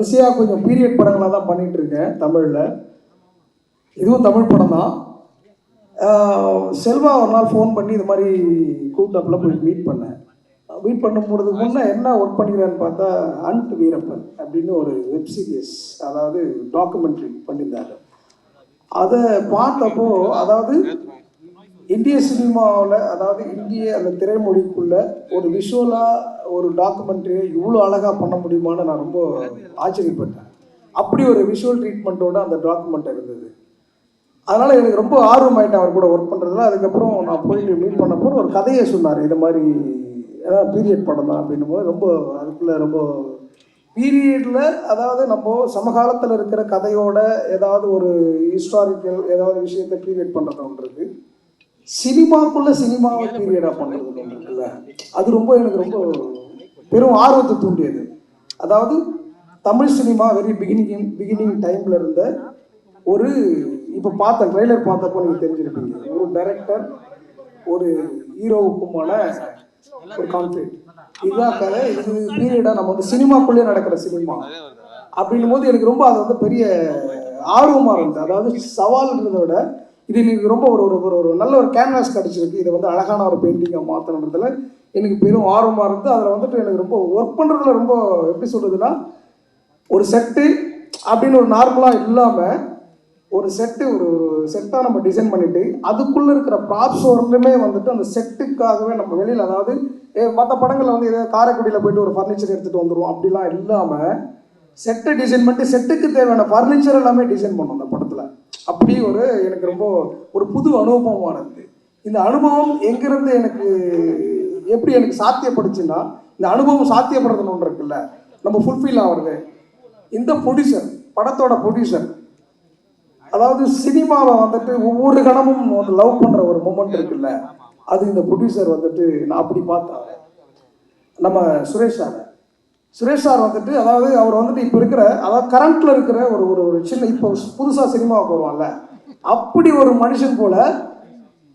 வரிசையாக கொஞ்சம் பீரியட் படங்களாக தான் பண்ணிட்டு இருக்கேன் தமிழில். இதுவும் தமிழ் படம் தான். செல்வா ஒரு நாள் ஃபோன் பண்ணி இது மாதிரி கூப்பிட்டப்பில் போய் மீட் பண்ணேன். மீட் பண்ணும்போது முன்னே என்ன ஒர்க் பண்ணிக்கிறேன்னு பார்த்தா அண்ட் வீரப்பன் அப்படின்னு ஒரு வெப்சீரியஸ் அதாவது டாக்குமெண்ட்ரி பண்ணியிருந்தாரு. அதை பார்த்தப்போ அதாவது இந்திய சினிமாவில் அதாவது இந்திய அந்த திரைமொழிக்குள்ள ஒரு விஷுவலாக ஒரு டாக்குமெண்ட்ரியை இவ்வளோ அழகாக பண்ண முடியுமான்னு நான் ரொம்ப ஆச்சரியப்பட்டேன். அப்படி ஒரு விஷுவல் ட்ரீட்மெண்ட்டோட அந்த டாக்குமெண்ட் இருந்தது. அதனால் எனக்கு ரொம்ப ஆர்வம் ஆகிட்டேன் அவர் கூட ஒர்க் பண்ணுறதுல அதுக்கப்புறம் நான் போயிட்டு மீட் பண்ணப்போ ஒரு கதையை சொன்னார். இது மாதிரி ஏதாவது பீரியட் படம் தான் அப்படின்னும் போது ரொம்ப அதுக்குள்ளே ரொம்ப பீரியடில் அதாவது நம்ம சமகாலத்தில் இருக்கிற கதையோட ஏதாவது ஒரு ஹிஸ்டாரிக்கல் ஏதாவது விஷயத்தை பீரியட் பண்ணுறது ஒன்று இருக்குது சினிமாக்குள்ள சினிமாவை பீரியடாக பண்ணுறது இருக்குல்ல? அது ரொம்ப எனக்கு ரொம்ப பெரும் ஆர்வத்தை தூண்டியது. அதாவது Tamil cinema very beginning beginning டைமில் இருந்த ஒரு இப்போ பார்த்த ட்ரெய்லர் பார்த்தப்போ நீங்கள் தெரிஞ்சிருப்பீங்க. ஒரு டைரக்டர் ஒரு ஹீரோவுக்குமான ஒரு கான்ஃபிளிக் இதுதான் கதை. இது பீரியடாக நம்ம வந்து சினிமாக்குள்ளே நடக்கிற சினிமா. அப்படின்னும் போது எனக்கு ரொம்ப அது வந்து பெரிய ஆர்வமாக இருந்தது. அதாவது சவால்ன்றதை விட இது எனக்கு ரொம்ப ஒரு ஒரு ஒரு ஒரு நல்ல ஒரு கேன்வாஸ் கிடச்சிருக்கு. இதை வந்து அழகான ஒரு பெயிண்டிங்காக மாற்றணுன்றதுல எனக்கு பெரும் ஆர்வமாக இருந்து அதில் வந்துட்டு எனக்கு ரொம்ப ஒர்க் பண்ணுறதுல ரொம்ப எப்படி சொல்கிறதுன்னா ஒரு செட்டு அப்படின்னு ஒரு நார்மலாக இல்லாமல் ஒரு செட்டு ஒரு செட்டாக நம்ம டிசைன் பண்ணிவிட்டு அதுக்குள்ளே இருக்கிற ப்ராப்ஸ் வரலுமே வந்துட்டு அந்த செட்டுக்காகவே நம்ம வெளியில் அதாவது மற்ற படங்களில் வந்து ஏதாவது காரைக்குடியில் போயிட்டு ஒரு ஃபர்னிச்சர் எடுத்துகிட்டு வந்துடுவோம் அப்படிலாம் இல்லாமல் செட்டை டிசைன் பண்ணிட்டு செட்டுக்கு தேவையான ஃபர்னிச்சர் எல்லாமே டிசைன் பண்ணோம் அந்த அப்படி ஒரு எனக்கு ரொம்ப ஒரு புது அனுபவமானது. இந்த அனுபவம் எங்கிருந்து எனக்கு எப்படி எனக்கு சாத்தியப்படுச்சுன்னா இந்த அனுபவம் சாத்தியப்படுறதுன்னு ஒன்று இருக்குல்ல நம்ம ஃபுல்ஃபில் ஆகிறது இந்த ப்ரொடியூசர் படத்தோட ப்ரொடியூசர் அதாவது சினிமாவை வந்துட்டு ஒவ்வொரு கணமும் வந்து லவ் பண்ணுற ஒரு மூமெண்ட் இருக்குல்ல அது இந்த ப்ரொடியூசர் வந்துட்டு நான் அப்படி பார்த்தேன். நம்ம சுரேஷ் சார். சுரேஷ் சார் வந்துட்டு அதாவது அவர் வந்துட்டு இப்போ இருக்கிற அதாவது கரண்ட்ல இருக்கிற ஒரு ஒரு ஒரு சின்ன இப்போ புதுசாக சினிமாவுக்கு வருவான்ல அப்படி ஒரு மனுஷன் போல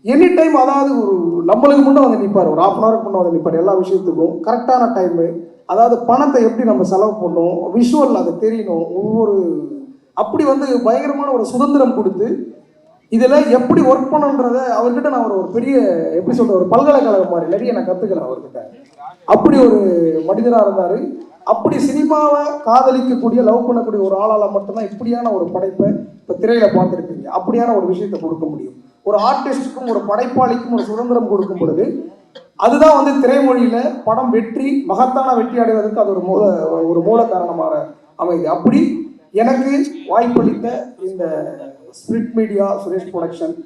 எனி டைம் அதாவது ஒரு நம்மளுக்கு முன்னே வந்து நிற்பார் ஒரு ஆஃப் அன் ஹவருக்கு முன்னே வந்து நிற்பார் எல்லா விஷயத்துக்கும் கரெக்டான டைமு அதாவது பணத்தை எப்படி நம்ம செலவு பண்ணணும் விஷுவல் அது தெரியணும் ஒவ்வொரு அப்படி வந்து பயங்கரமான ஒரு சுதந்திரம் கொடுத்து இதில் எப்படி ஒர்க் பண்ணுன்றத அவர்கிட்ட நான் ஒரு ஒரு பெரிய எப்படி சொல்கிற ஒரு பல்கலைக்கழகம் மாதிரி நிறைய நான் கற்றுக்கிறேன் அவர்கிட்ட. அப்படி ஒரு மனிதராக இருந்தார். அப்படி சினிமாவை காதலிக்கக்கூடிய லவ் பண்ணக்கூடிய ஒரு ஆளால் மட்டும்தான் இப்படியான ஒரு படைப்பை இப்போ திரையில பார்த்துருக்கீங்க. அப்படியான ஒரு விஷயத்தை கொடுக்க முடியும். ஒரு ஆர்டிஸ்டுக்கும் ஒரு படைப்பாளிக்கும் ஒரு சுதந்திரம் கொடுக்கும் பொழுது அதுதான் வந்து திரைமொழியில் படம் வெற்றி மகத்தான வெற்றி அடைவதற்கு அது ஒரு மூல ஒரு மூல காரணமாக அமைது அப்படி எனக்கு வாய்ப்பளித்த இந்த spirit media Suresh production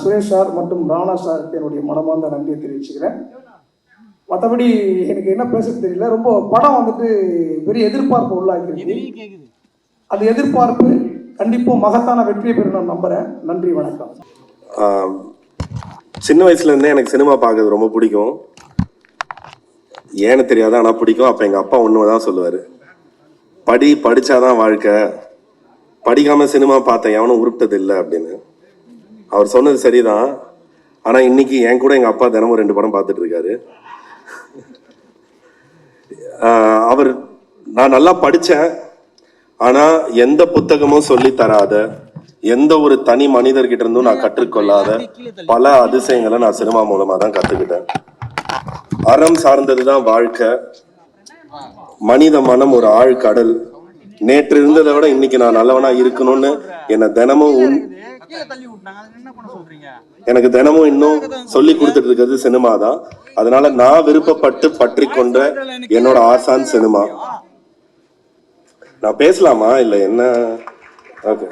Suresh sir மற்றும் ராணா சாருக்கு என்னுடைய மனமார்ந்த நன்றியை தெரிவிச்சுக்கிறேன். மற்றபடி எனக்கு என்ன பேசுறது தெரியல. ரொம்ப படம் வந்துட்டு பெரிய எதிர்பார்ப்பு உள்ளாக்கிருக்கு அந்த எதிர்பார்ப்பு கண்டிப்பா மகத்தான வெற்றியை பெறும் நான் நம்புறேன். நன்றி வணக்கம். சின்ன வயசுல இருந்தே எனக்கு சினிமா பார்க்கறது ரொம்ப பிடிக்கும். ஏன்னு தெரியாது ஆனா பிடிக்கும். அப்ப எங்க அப்பா ஒன்று தான் சொல்லுவாரு. படி படிச்சாதான் வாழ்க்கை. படிக்காமல் சினிமா பார்த்தேன் எவனும் உருப்பிட்டது இல்லை அப்படின்னு. அவர் சொன்னது சரிதான். ஆனால் இன்னைக்கு என் கூட எங்கள் அப்பா தினமும் ரெண்டு படம் பார்த்துட்டு இருக்காரு. அவர் நான் நல்லா படித்தேன் ஆனால் எந்த புத்தகமும் சொல்லி தராத எந்த ஒரு தனி மனிதர்கிட்ட இருந்தும் நான் கற்றுக்கொள்ளாத பல அதிசயங்களை நான் சினிமா மூலமாக தான் கற்றுக்கிட்டேன் அறம் சார்ந்தது தான் வாழ்க்கை. மனித மனம் ஒரு ஆழ்கடல். நேற்று இருந்ததை விட இன்னைக்கு நான் நல்லவனா இருக்கணும்னு என்னை தினமும் எனக்கு தினமும் இன்னும் சொல்லி கொடுத்துட்டு இருக்கிறது சினிமா தான். அதனால நான் விருப்பப்பட்டு பற்றி கொண்ட என்னோட ஆசான் சினிமா நான் பேசலாமா? இல்ல என்ன? ஓகே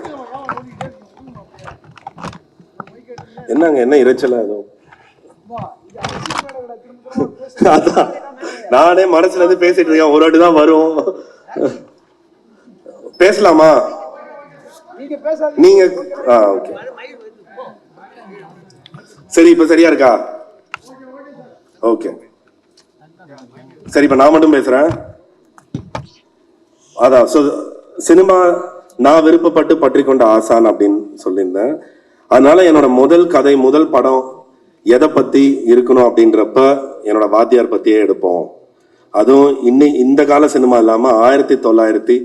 என்னங்க என்ன இறைச்சலா ஏதோ? அதான். நானே மனசுல இருந்து பேசிட்டு இருக்கேன். ஒரு வாட்டி தான் வரும். பேசலாமா? நீங்க ஓகே. சரி இப்ப சரியா இருக்கா? ஓகே. சரி இப்ப நான் மட்டும் பேசுறேன். அதான் so, சினிமா நான் விருப்பப்பட்டு பற்றி கொண்ட ஆசான் அப்படின்னு சொல்லியிருந்தேன். அதனால என்னோட முதல் கதை முதல் படம் எதை பத்தி இருக்கணும் அப்படின்றப்ப என்னோட வாத்தியார் பத்தியே எடுப்போம். அதுவும் இன்னி இந்த கால சினிமா இல்லாம ஆயிரத்தி தொள்ளாயிரத்தி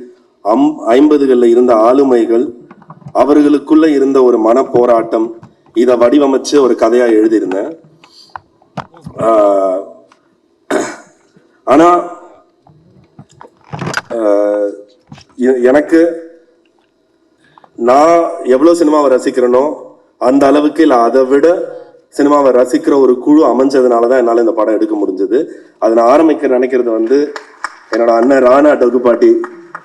அம் ஐம்பதுகளில் இருந்த ஆளுமைகள் அவர்களுக்குள்ள இருந்த ஒரு மன போராட்டம் இதை வடிவமைச்சு ஒரு கதையா எழுதியிருந்தேன். ஆனா எனக்கு நான் எவ்வளோ சினிமாவை ரசிக்கிறேனோ அந்த அளவுக்கு இல்லை. அதை விட சினிமாவை ரசிக்கிற ஒரு குழு அமைஞ்சதுனால தான் என்னால் இந்த படம் எடுக்க முடிஞ்சது. அதை நான் ஆரம்பிக்க நினைக்கிறது வந்து என்னோட அண்ணன் ராணா டகுபாட்டி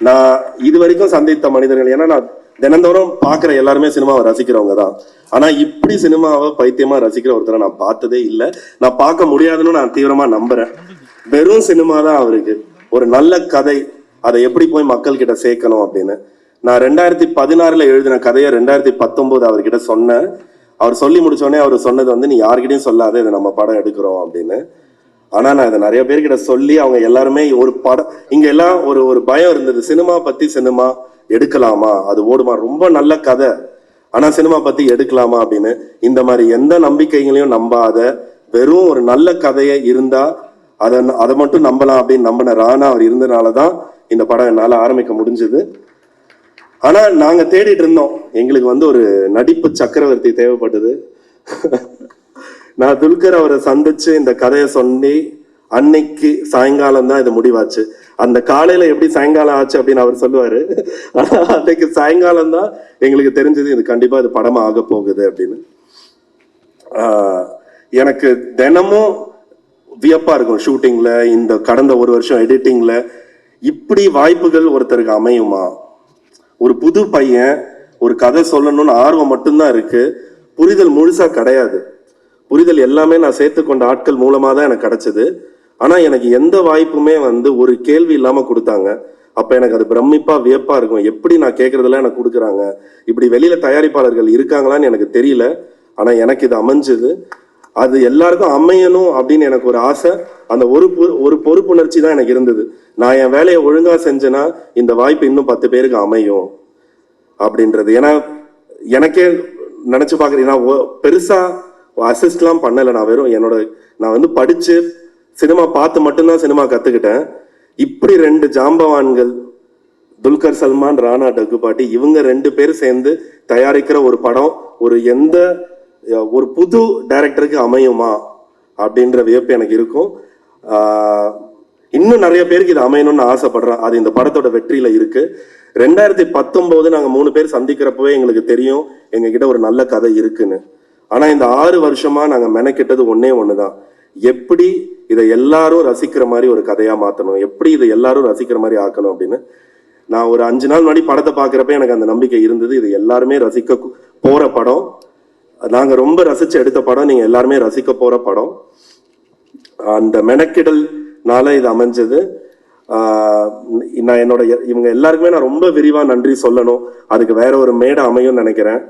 நான் இது வரைக்கும் சந்தித்த மனிதர்கள் ஏன்னா நான் தினந்தோறும் பார்க்குற எல்லாருமே சினிமாவை ரசிக்கிறவங்க தான். ஆனால் இப்படி சினிமாவை பைத்தியமாக ரசிக்கிற ஒருத்தரை நான் பார்த்ததே இல்லை. நான் பார்க்க முடியாதுன்னு நான் தீவிரமாக நம்புறேன். வெறும் சினிமா தான் அவருக்கு. ஒரு நல்ல கதை அதை எப்படி போய் மக்கள்கிட்ட சேர்க்கணும் அப்படின்னு. நான் ரெண்டாயிரத்தி பதினாறுல எழுதின கதையை ரெண்டாயிரத்தி பத்தொம்போது அவர்கிட்ட சொன்னேன். அவர் சொல்லி முடிச்சோடனே அவர் சொன்னது வந்து நீ யார்கிட்டையும் சொல்லாத இதை நம்ம படம் எடுக்கிறோம் அப்படின்னு. ஆனா நான் இதை நிறைய பேர்கிட்ட சொல்லி அவங்க எல்லாருமே ஒரு படம் இங்க எல்லாம் ஒரு ஒரு பயம் இருந்தது. சினிமா பத்தி சினிமா எடுக்கலாமா? அது ஓடுமா? ரொம்ப நல்ல கதை. ஆனா சினிமா பத்தி எடுக்கலாமா அப்படின்னு இந்த மாதிரி எந்த நம்பிக்கைகளையும் நம்பாத வெறும் ஒரு நல்ல கதையை இருந்தா அதை அதை மட்டும் நம்பலாம் அப்படின்னு நம்பின ராணா அவர் இருந்தனால தான் இந்த படம் என்னால் ஆரம்பிக்க முடிஞ்சது. ஆனா நாங்க தேடிட்டு இருந்தோம். எங்களுக்கு வந்து ஒரு நடிப்பு சக்கரவர்த்தி தேவைப்பட்டது. நான் துல்கர் அவரை சந்திச்சு இந்த கதையை சொல்லி அன்னைக்கு சாயங்காலம் தான் இது முடிவாச்சு. அந்த காலையில எப்படி சாயங்காலம் ஆச்சு அப்படின்னு அவர் சொல்லுவாரு. ஆனா அன்னைக்கு சாயங்காலம் தான் எங்களுக்கு தெரிஞ்சது இது கண்டிப்பா இது படமா ஆக போகுது அப்படின்னு. எனக்கு தினமும் வியப்பா இருக்கும் ஷூட்டிங்ல இந்த கடந்த ஒரு வருஷம் எடிட்டிங்ல. இப்படி வாய்ப்புகள் ஒருத்தருக்கு அமையுமா? ஒரு புது பையன் ஒரு கதை சொல்லணும்னு ஆர்வம் மட்டும்தான் இருக்கு. புரிதல் முழுசா கிடையாது. புரிதல் எல்லாமே நான் சேர்த்துக்கொண்ட ஆட்கள் மூலமாக தான் எனக்கு கிடச்சிது. ஆனால் எனக்கு எந்த வாய்ப்புமே வந்து ஒரு கேள்வி இல்லாமல் கொடுத்தாங்க. அப்போ எனக்கு அது பிரமிப்பாக வியப்பாக இருக்கும். எப்படி நான் கேட்குறதெல்லாம் எனக்கு கொடுக்குறாங்க? இப்படி வெளியில் தயாரிப்பாளர்கள் இருக்காங்களான்னு எனக்கு தெரியல. ஆனால் எனக்கு இது அமைஞ்சது. அது எல்லாருக்கும் அமையணும் அப்படின்னு எனக்கு ஒரு ஆசை. அந்த ஒரு ஒரு பொறுப்புணர்ச்சி தான் எனக்கு இருந்தது. நான் என் வேலையை ஒழுங்காக செஞ்சேன்னா இந்த வாய்ப்பு இன்னும் பத்து பேருக்கு அமையும் அப்படின்றது. ஏன்னா எனக்கே நினச்சி பார்க்குறீங்கன்னா நான் ஒ- அசிஸ்ட்லாம் பண்ணலை. நான் வெறும் என்னோட நான் வந்து படித்து சினிமா பார்த்து மட்டும்தான் சினிமா கற்றுக்கிட்டேன் இப்படி ரெண்டு ஜாம்பவான்கள் துல்கர் சல்மான் ராணா டக்குபாட்டி இவங்க ரெண்டு பேரும் சேர்ந்து தயாரிக்கிற ஒரு படம் ஒரு எந்த ஒரு புது டைரக்டருக்கு அமையுமா அப்படின்ற வியப்பு எனக்கு இருக்கும். இன்னும் நிறைய பேருக்கு இது அமையணும்னு ஆசைப்படுறேன். அது இந்த படத்தோட வெற்றியில இருக்கு. ரெண்டாயிரத்தி பத்தொன்பது நாங்கள் மூணு பேர் சந்திக்கிறப்பவே எங்களுக்கு தெரியும் எங்ககிட்ட ஒரு நல்ல கதை இருக்குன்னு. ஆனால் இந்த ஆறு வருஷமாக நாங்கள் மெனக்கெட்டது மெனக்கிட்டது ஒன்று தான் எப்படி இதை எல்லாரும் ரசிக்கிற மாதிரி ஒரு கதையாக மாற்றணும் எப்படி இதை எல்லாரும் ரசிக்கிற மாதிரி ஆக்கணும் அப்படின்னு? நான் ஒரு அஞ்சு நாள் முன்னாடி படத்தை பார்க்குறப்ப எனக்கு அந்த நம்பிக்கை இருந்தது. இது எல்லாருமே ரசிக்க போகிற படம். நாங்கள் ரொம்ப ரசித்து எடுத்த படம். நீங்கள் எல்லாருமே ரசிக்க போகிற படம். அந்த மெனக்கிடல்னால இது அமைஞ்சது. நான் என்னோட எ- இவங்க எல்லாருக்குமே நான் ரொம்ப விரிவாக நன்றி சொல்லணும். அதுக்கு வேற ஒரு மேடை அமையும்னு நினைக்கிறேன்.